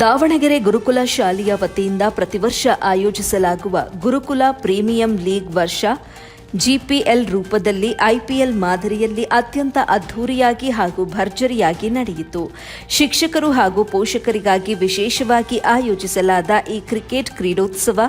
ದಾವಣಗೆರೆ ಗುರುಕುಲ ಶಾಲೆಯ ವತಿಯಿಂದ ಪ್ರತಿ ವರ್ಷ ಆಯೋಜಿಸಲಾಗುವ ಗುರುಕುಲ ಪ್ರೀಮಿಯಂ ಲೀಗ್ ವರ್ಷ ಜಿಪಿಎಲ್ ರೂಪದಲ್ಲಿ ಐಪಿಎಲ್ ಮಾದರಿಯಲ್ಲಿ ಅತ್ಯಂತ ಅದ್ಧೂರಿಯಾಗಿ ಹಾಗೂ ಭರ್ಜರಿಯಾಗಿ ನಡೆಯಿತು. ಶಿಕ್ಷಕರು ಹಾಗೂ ಪೋಷಕರಿಗಾಗಿ ವಿಶೇಷವಾಗಿ ಆಯೋಜಿಸಲಾದ ಈ ಕ್ರಿಕೆಟ್ ಕ್ರೀಡೋತ್ಸವ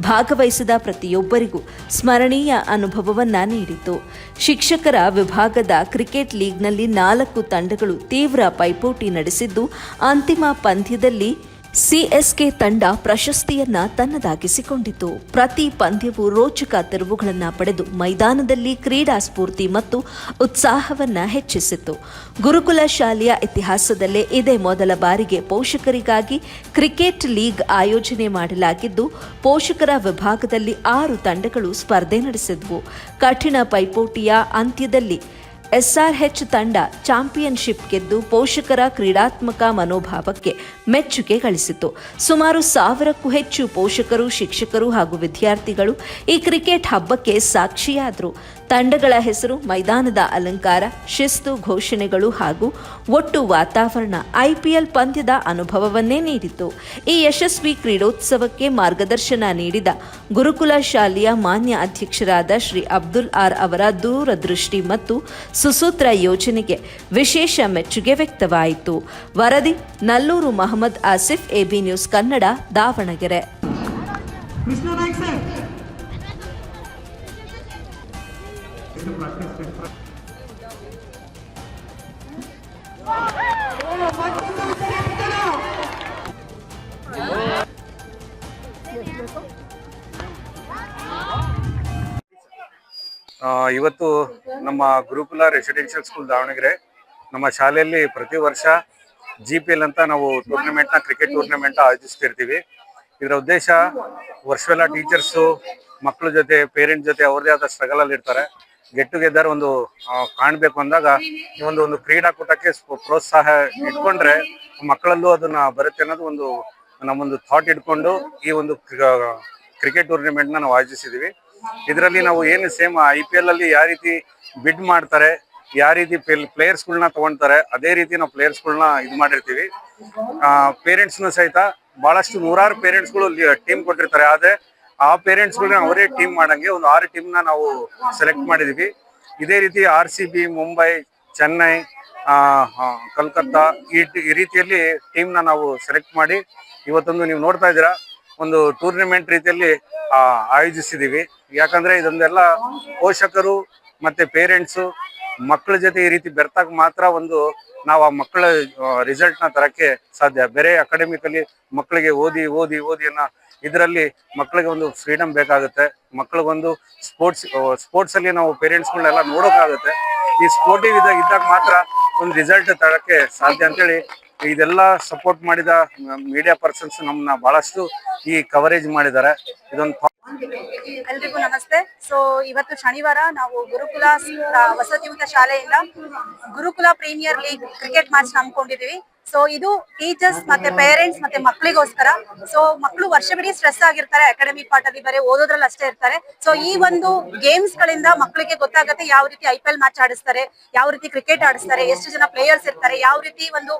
ಭಾಗವಹಿಸಿದ ಪ್ರತಿಯೊಬ್ಬರಿಗೂ ಸ್ಮರಣೀಯ ಅನುಭವವನ್ನ ನೀಡಿತು. ಶಿಕ್ಷಕರ ವಿಭಾಗದ ಕ್ರಿಕೆಟ್ ಲೀಗ್ನಲ್ಲಿ ನಾಲ್ಕು ತಂಡಗಳು ತೀವ್ರ ಪೈಪೋಟಿ ನಡೆಸಿದ್ದು, ಅಂತಿಮ ಪಂದ್ಯದಲ್ಲಿ ಸಿಎಸ್ಕೆ ತಂಡ ಪ್ರಶಸ್ತಿಯನ್ನ ತನ್ನದಾಗಿಸಿಕೊಂಡಿತು. ಪ್ರತಿ ಪಂದ್ಯವು ರೋಚಕ ತಿರುವುಗಳನ್ನು ಪಡೆದು ಮೈದಾನದಲ್ಲಿ ಕ್ರೀಡಾ ಸ್ಫೂರ್ತಿ ಮತ್ತು ಉತ್ಸಾಹವನ್ನ ಹೆಚ್ಚಿಸಿತು. ಗುರುಕುಲ ಶಾಲೆಯ ಇತಿಹಾಸದಲ್ಲೇ ಇದೇ ಮೊದಲ ಬಾರಿಗೆ ಪೋಷಕರಿಗಾಗಿ ಕ್ರಿಕೆಟ್ ಲೀಗ್ ಆಯೋಜನೆ ಮಾಡಲಾಗಿದ್ದು, ಪೋಷಕರ ವಿಭಾಗದಲ್ಲಿ ಆರು ತಂಡಗಳು ಸ್ಪರ್ಧೆ ನಡೆಸಿದ್ವು. ಕಠಿಣ ಪೈಪೋಟಿಯ ಅಂತ್ಯದಲ್ಲಿ ಎಸ್ಆರ್ಎಚ್ ತಂಡ ಚಾಂಪಿಯನ್ಶಿಪ್ ಗೆದ್ದು ಪೋಷಕರ ಕ್ರೀಡಾತ್ಮಕ ಮನೋಭಾವಕ್ಕೆ ಮೆಚ್ಚುಗೆ ಗಳಿಸಿತು. ಸುಮಾರು ಸಾವಿರಕ್ಕೂ ಹೆಚ್ಚು ಪೋಷಕರು, ಶಿಕ್ಷಕರು ಹಾಗೂ ವಿದ್ಯಾರ್ಥಿಗಳು ಈ ಕ್ರಿಕೆಟ್ ಹಬ್ಬಕ್ಕೆ ಸಾಕ್ಷಿಯಾದರು. ತಂಡಗಳ ಹೆಸರು ಮೈದಾನದ ಅಲಂಕಾರ, ಶಿಸ್ತು ಘೋಷಣೆಗಳು ಹಾಗೂ ಒಟ್ಟು ವಾತಾವರಣ ಐಪಿಎಲ್ ಪಂದ್ಯದ ಅನುಭವವನ್ನೇ ನೀಡಿತು. ಈ ಯಶಸ್ವಿ ಕ್ರೀಡೋತ್ಸವಕ್ಕೆ ಮಾರ್ಗದರ್ಶನ ನೀಡಿದ ಗುರುಕುಲ ಶಾಲೆಯ ಮಾನ್ಯ ಅಧ್ಯಕ್ಷರಾದ ಶ್ರೀ ಅಬ್ದುಲ್ ಆರ್ ಅವರ ದೂರದೃಷ್ಟಿ ಮತ್ತು ಸುಸೂತ್ರ ಯೋಜನೆಗೆ ವಿಶೇಷ ಮೆಚ್ಚುಗೆ ವ್ಯಕ್ತವಾಯಿತು. ವರದಿ, ನಲ್ಲೂರು ಮಹಮ್ಮದ್ ಆಸಿಫ್, ಎಬಿ ನ್ಯೂಸ್ ಕನ್ನಡ, ದಾವಣಗೆರೆ. ಇವತ್ತು ನಮ್ಮ ಗುರುಕುಲ ರೆಸಿಡೆನ್ಷಿಯಲ್ ಸ್ಕೂಲ್ ದಾವಣಗೆರೆ, ನಮ್ಮ ಶಾಲೆಯಲ್ಲಿ ಪ್ರತಿ ವರ್ಷ ಜಿ ಪಿ ಎಲ್ ಅಂತ ನಾವು ಟೂರ್ನಮೆಂಟ್ನ ಕ್ರಿಕೆಟ್ ಟೂರ್ನಮೆಂಟ್ ಆಯೋಜಿಸ್ತಿರ್ತೀವಿ. ಇದರ ಉದ್ದೇಶ ವರ್ಷವೆಲ್ಲ ಟೀಚರ್ಸು ಮಕ್ಕಳ ಜೊತೆ ಪೇರೆಂಟ್ ಜೊತೆ ಅವ್ರದೇ ಆದ ಸ್ಟ್ರಗಲ್ ಅಲ್ಲಿ ಇರ್ತಾರೆ ಗೆಟ್ ಟುಗೆದರ್ ಒಂದು ಕಾಣಬೇಕು ಅಂದಾಗ ಈ ಒಂದು ಒಂದು ಕ್ರೀಡಾಕೂಟಕ್ಕೆ ಪ್ರೋತ್ಸಾಹ ಇಟ್ಕೊಂಡ್ರೆ ಮಕ್ಕಳಲ್ಲೂ ಅದನ್ನ ಬರುತ್ತೆ ಅನ್ನೋದು ಒಂದು ನಮ್ಮೊಂದು ಥಾಟ್ ಇಟ್ಕೊಂಡು ಈ ಒಂದು ಕ್ರಿಕೆಟ್ ಟೂರ್ನಮೆಂಟ್ನ ನಾವು ಆಯೋಜಿಸಿದೀವಿ. ಇದರಲ್ಲಿ ನಾವು ಏನು ಸೇಮ್ ಐ ಪಿ ಎಲ್ ಅಲ್ಲಿ ಯಾವ ರೀತಿ ಬಿಡ್ ಮಾಡ್ತಾರೆ, ಯಾವ ರೀತಿ ಪ್ಲೇಯರ್ಸ್ಗಳನ್ನ ತಗೊಂತಾರೆ ಅದೇ ರೀತಿ ನಾವು ಪ್ಲೇಯರ್ಸ್ಗಳನ್ನ ಇದು ಮಾಡಿರ್ತೀವಿ. ಪೇರೆಂಟ್ಸ್ನ ಸಹಿತ ಬಹಳಷ್ಟು ನೂರಾರು ಪೇರೆಂಟ್ಸ್ಗಳು ಟೀಮ್ ಕೊಟ್ಟಿರ್ತಾರೆ. ಆದ್ರೆ ಆ ಪೇರೆಂಟ್ಸ್ಗಳನ್ನ ಅವರೇ ಟೀಮ್ ಮಾಡಂಗೆ ಒಂದು ಆರು ಟೀಮ್ನ ನಾವು ಸೆಲೆಕ್ಟ್ ಮಾಡಿದೀವಿ. ಇದೇ ರೀತಿ R C B Mumbai Chennai Calcutta ಈ ರೀತಿಯಲ್ಲಿ ಟೀಮ್ನ ನಾವು ಸೆಲೆಕ್ಟ್ ಮಾಡಿ ಇವತ್ತೊಂದು ನೀವು ನೋಡ್ತಾ ಇದ್ದೀರಾ ಒಂದು ಟೂರ್ನಮೆಂಟ್ ರೀತಿಯಲ್ಲಿ ಆ, ಆಯೋಜಿಸಿದೀವಿ. ಯಾಕಂದ್ರೆ ಇದೊಂದೆಲ್ಲ ಪೋಷಕರು ಮತ್ತೆ ಪೇರೆಂಟ್ಸು ಮಕ್ಕಳ ಜೊತೆ ಈ ರೀತಿ ಬೆರ್ತಾಗ ಮಾತ್ರ ಒಂದು ನಾವು ಆ ಮಕ್ಕಳ ರಿಸಲ್ಟ್ನ ತರಕ್ಕೆ ಸಾಧ್ಯ. ಬೇರೆ ಅಕಾಡೆಮಿಕಲ್ಲಿ ಮಕ್ಕಳಿಗೆ ಓದಿ ಓದಿ ಓದಿ ಅನ್ನೋ ಇದರಲ್ಲಿ ಮಕ್ಕಳಿಗೆ ಒಂದು ಫ್ರೀಡಮ್ ಬೇಕಾಗುತ್ತೆ. ಮಕ್ಕಳಿಗೊಂದು ಸ್ಪೋರ್ಟ್ಸ್ ಸ್ಪೋರ್ಟ್ಸ್ ಅಲ್ಲಿ ನಾವು ಪೇರೆಂಟ್ಸ್ಗಳನ್ನೆಲ್ಲ ನೋಡೋಕ್ಕಾಗುತ್ತೆ ಈ ಸ್ಪೋರ್ಟಿವ್ ಇದ್ದಾಗ ಇದ್ದಾಗ ಮಾತ್ರ ಒಂದು ರಿಸಲ್ಟ್ ತರಕ್ಕೆ ಸಾಧ್ಯ ಅಂತೇಳಿ ಇದೆಲ್ಲ ಸಪೋರ್ಟ್ ಮಾಡಿದ ಮೀಡಿಯಾ ಪರ್ಸನ್ಸ್ ನಮ್ಮನ್ನ ಬಹಳಷ್ಟು ಈ ಕವರೇಜ್ ಮಾಡಿದ್ದಾರೆ. ಇದೊಂದು ಎಲ್ರಿಗೂ ನಮಸ್ತೆ. ಸೊ ಇವತ್ತು ಶನಿವಾರ ನಾವು ಗುರುಕುಲ ವಸತಿಯುತ ಶಾಲೆಯಿಂದ Gurukula premier league cricket match ಹಮ್ಮಿಕೊಂಡಿದೀವಿ so ಇದು ಟೀಚರ್ಸ್ ಮತ್ತೆ ಪೇರೆಂಟ್ಸ್ ಮತ್ತೆ ಮಕ್ಕಳಿಗೋಸ್ಕರ ಸೊ ಮಕ್ಕಳು ವರ್ಷವಿಡೀ ಸ್ಟ್ರೆಸ್ ಆಗಿರ್ತಾರೆ ಅಕಾಡೆಮಿಕ್ ಪಾರ್ಟ್ ಅಲ್ಲಿ ಬರೀ ಓದೋದ್ರಲ್ಲಿ ಅಷ್ಟೇ ಇರ್ತಾರೆ. ಸೊ ಈ ಒಂದು ಗೇಮ್ಸ್ ಗಳಿಂದ ಮಕ್ಕಳಿಗೆ ಗೊತ್ತಾಗುತ್ತೆ ಯಾವ ರೀತಿ ಐ ಮ್ಯಾಚ್ ಆಡಿಸ್ತಾರೆ, ಯಾವ ರೀತಿ ಕ್ರಿಕೆಟ್ ಆಡಿಸ್ತಾರೆ, ಎಷ್ಟು ಜನ ಪ್ಲೇಯರ್ಸ್ ಇರ್ತಾರೆ, ಯಾವ ರೀತಿ ಒಂದು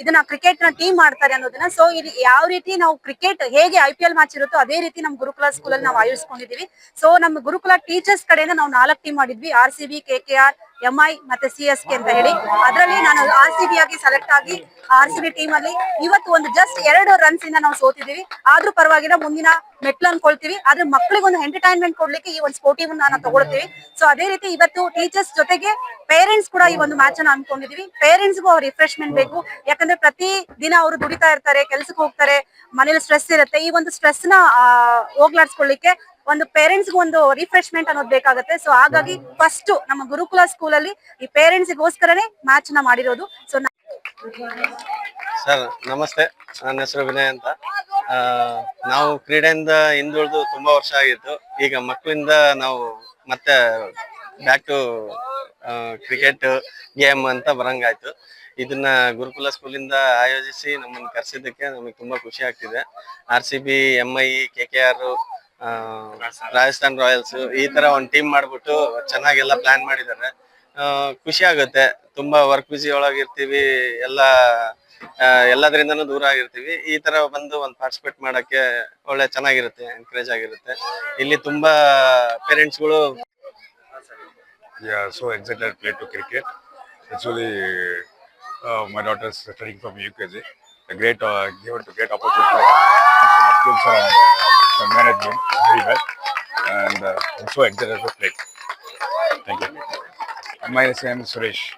ಇದನ್ನ ಕ್ರಿಕೆಟ್ನ ಟೀಮ್ ಮಾಡ್ತಾರೆ ಅನ್ನೋದನ್ನ. ಸೊ ಇಲ್ಲಿ ಯಾವ ರೀತಿ ನಾವು ಕ್ರಿಕೆಟ್ ಹೇಗೆ ಐ ಪಿ ಮ್ಯಾಚ್ ಇರುತ್ತೋ ಅದೇ ರೀತಿ ನಮ್ಮ ಗುರುಕುಲ ಸ್ಕೂಲ್ ಅಲ್ಲಿ ನಾವು ಆಯೋಜಿಸ್ಕೊಂಡಿದೀವಿ ಸೊ ನಮ್ಮ ಗುರುಕುಲ ಟೀಚರ್ಸ್ ಕಡೆಯಿಂದ ನಾವು ನಾಲ್ಕು ಟೀಮ್ ಮಾಡಿದ್ವಿ. R C B K K R M I ಮತ್ತೆ ಸಿ ಎಸ್ ಕೆ ಅಂತ ಹೇಳಿ. ಅದರಲ್ಲಿ ನಾನು ಆರ್ ಸಿ ಬಿ ಆಗಿ ಸೆಲೆಕ್ಟ್ ಆಗಿ ಆರ್ ಸಿ ಬಿ ಟೀಮ್ ಅಲ್ಲಿ ಇವತ್ತು ಒಂದು ಜಸ್ಟ್ ಎರಡು ರನ್ಸ್ ಇಂದ ನಾವು ಸೋತಿದೀವಿ ಆದ್ರೂ ಪರವಾಗಿಲ್ಲ, ಮುಂದಿನ ಮೆಟ್ಲು ಅನ್ಕೊಳ್ತೀವಿ. ಆದ್ರೆ ಮಕ್ಕಳಿಗೆ ಒಂದು ಎಂಟರ್ಟೈನ್ಮೆಂಟ್ ಕೊಡ್ಲಿಕ್ಕೆ ಈ ಒಂದು ಸ್ಪೋರ್ಟಿವ್ ನಾನು ತಗೊಳ್ತೀವಿ. ಸೊ ಅದೇ ರೀತಿ ಇವತ್ತು ಟೀಚರ್ಸ್ ಜೊತೆಗೆ ಪೇರೆಂಟ್ಸ್ ಕೂಡ ಈ ಒಂದು ಮ್ಯಾಚ್ ಅನ್ನ ಅನ್ಕೊಂಡಿದೀವಿ. ಪೇರೆಂಟ್ಸ್ಗೂ ಅವ್ರ ರಿಫ್ರೆಶ್ಮೆಂಟ್ ಬೇಕು. ಯಾಕಂದ್ರೆ ಪ್ರತಿ ದಿನ ಅವರು ದುಡಿತಾ ಇರ್ತಾರೆ, ಕೆಲ್ಸಕ್ಕೆ ಹೋಗ್ತಾರೆ, ಮನೇಲಿ ಸ್ಟ್ರೆಸ್ ಇರುತ್ತೆ. ಈ ಒಂದು ಸ್ಟ್ರೆಸ್ನ ಹೋಗ್ಲಾಡ್ಸ್ಕೊಳ್ಳಿಕ್ಕೆ ಒಂದು ಪೇರೆಂಟ್ಸ್ ಒಂದು ರಿಫ್ರೆಶ್ಮೆಂಟ್ ಅನ್ನೋದು ಬೇಕಾಗುತ್ತೆ. ಸೊ ಹಾಗಾಗಿ ಫಸ್ಟ್ ನಮ್ಮ ಗುರುಕುಲ ಸ್ಕೂಲ್ ಅಲ್ಲಿ ಈ ಪೇರೆಂಟ್ಸ್ ಗೋಸ್ಕರನೇ ಮ್ಯಾಚ್ನ ಮಾಡಿರೋದು ಸೊ ಸರ್ ನಮಸ್ತೆ. ನನ್ನ ಹೆಸರು ವಿನಯ್ ಅಂತ. ನಾವು ಕ್ರೀಡೆಯಿಂದ ಹಿಂದುಳಿದು ತುಂಬಾ ವರ್ಷ ಆಗಿತ್ತು. ಈಗ ಮಕ್ಕಳಿಂದ ನಾವು ಮತ್ತೆ ಬ್ಯಾಕ್ ಟು ಕ್ರಿಕೆಟ್ ಗೇಮ್ ಅಂತ ಬರಂಗಾಯ್ತು. ಇದನ್ನ ಗುರುಕುಲ ಸ್ಕೂಲಿಂದ ಆಯೋಜಿಸಿ ನಮ್ಮನ್ನು ಕರೆಸಿದ್ದಕ್ಕೆ ನಮಗೆ ತುಂಬಾ ಖುಷಿ ಆಗ್ತಿದೆ. R C B M I K K R Rajasthan Royals ಈ ತರ ಒಂದು ಟೀಮ್ ಮಾಡ್ಬಿಟ್ಟು ಚೆನ್ನಾಗೆಲ್ಲ ಪ್ಲಾನ್ ಮಾಡಿದ್ದಾರೆ ಖುಷಿ ಆಗುತ್ತೆ. ತುಂಬಾ ವರ್ಕ್ ಬಿಸಿ ಒಳಗಿರ್ತೀವಿ. ಎಲ್ಲ ಎಲ್ಲದರಿಂದನೂ ದೂರ ಆಗಿರ್ತೀವಿ. ಈ ತರ ಬಂದು ಒಂದು ಪಾರ್ಟಿಸಿಪೇಟ್ ಮಾಡಕ್ಕೆ ಒಳ್ಳೆ ಚೆನ್ನಾಗಿರುತ್ತೆ ಎನ್ಕರೇಜ್ ಆಗಿರುತ್ತೆ. ಇಲ್ಲಿ ತುಂಬಾ ಪೇರೆಂಟ್ಸ್ಗಳು ಗಳು so excited play to to cricket. Actually, uh, my daughter is studying from UKG. A great, uh, the management very well, and uh, I'm so excited to play. Thank you. My name is Suresh.